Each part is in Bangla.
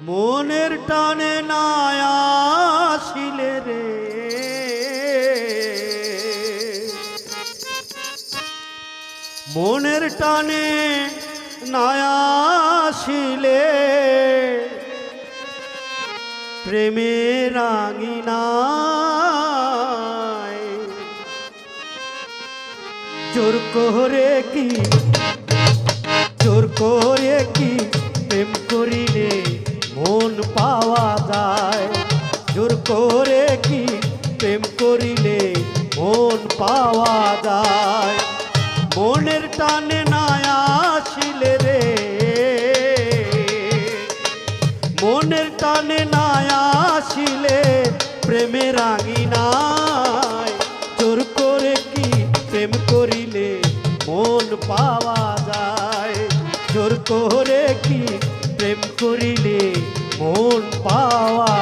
মনের টানে না রে। মনের টানে না প্রেমের আঙিনায় জোর করে কি? জোর করে কি? পাওয়া যায়। মনের টানে না রে। মনের টানে না আসিলে প্রেমের আঙিনায়। চোর করে কি প্রেম করিলে মন পাওয়া যায়? চোর করে কি প্রেম করিলে মন পাওয়া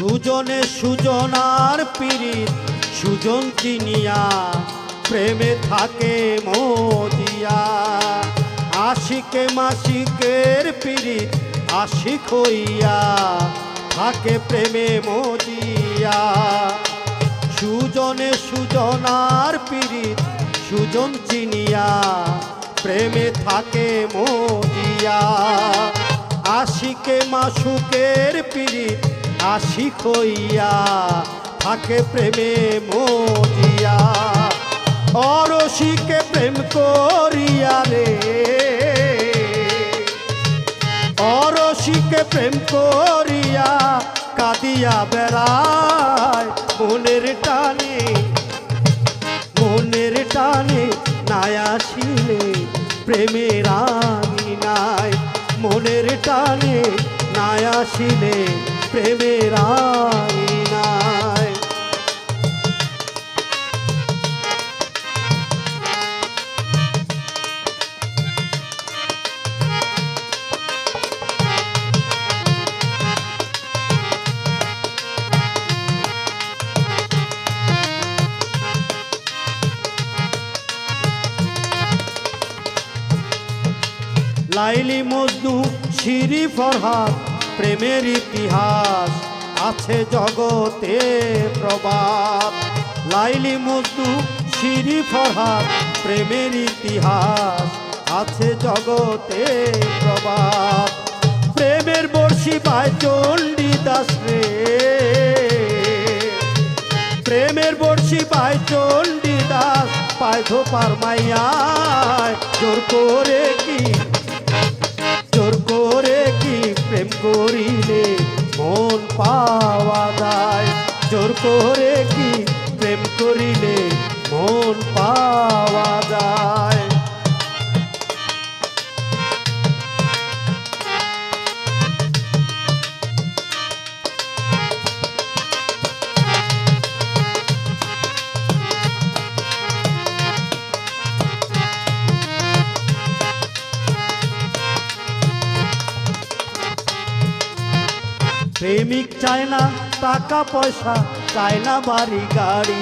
সুজনে সুজনার পিরিত সুজন চিনিয়া প্রেমে থাকে মদিয়া আশিকে মাসিকের পিরিত আশিক হইয়া থাকে প্রেমে মদিয়া সুজনে সুজনার পিরিত সুজন চিনিয়া প্রেমে থাকে মদিয়া আশিকে মাসুকের পিরিত আশিক হইয়া থাকে প্রেমে মজিয়া। অরসিকে প্রেম করিয়া রে। অরসিকে প্রেম করিয়া কাঁদিয়া বেড়ায় মনের টানে। মনের টানে নাই আসিলে প্রেমের নাই মনের টানে নাই আসিলে প্রেমের নাই লাইলি মজনু শিরি ফরহাদ প্রেমের ইতিহাস আছে জগতে প্রবাদ। লাইলি মজনু শিরি ফরহাদ, প্রেমের ইতিহাস আছে জগতে প্রবাদ। প্রেমের বর্ষি পায় চণ্ডীদাস রে। প্রেমের বর্ষি পায় চণ্ডীদাস, পায় ধোপার মাইয়ায়, জোর করে কি মন পাওয়া যায়। প্রেমিক চায় না টাকা পয়সা চায় না বাড়ি গাড়ি।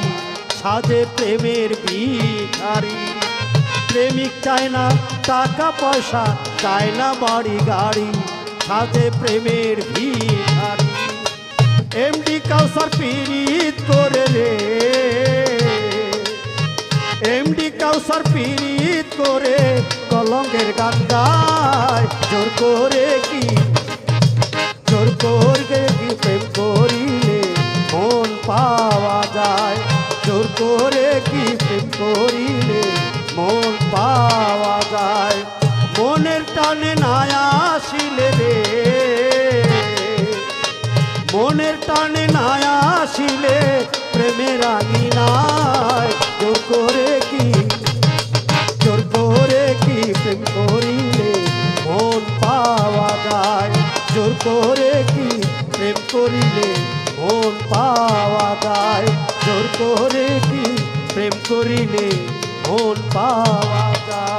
সাজে প্রেমের ভিখারি। প্রেমিক চায় না টাকা পয়সা, চায় না বাড়ি গাড়ি, সাজে প্রেমের ভিখারি। এমডি কাউসার পিরিত করে রে। এমডি কাউসার পিরিত করে কলঙ্কের গান গায় জোর করে কি? জোর করে কি প্রেম করিলে মন পাওয়া জোর করে কি করিলে মন পাওয়া যায়। মনের টানে না আসিলে রে। মনের টানে নায়া আসিলে প্রেমের আঙিনায় নাই করে করে কি? প্রেম করিলে ভোল পাওয়া যায়।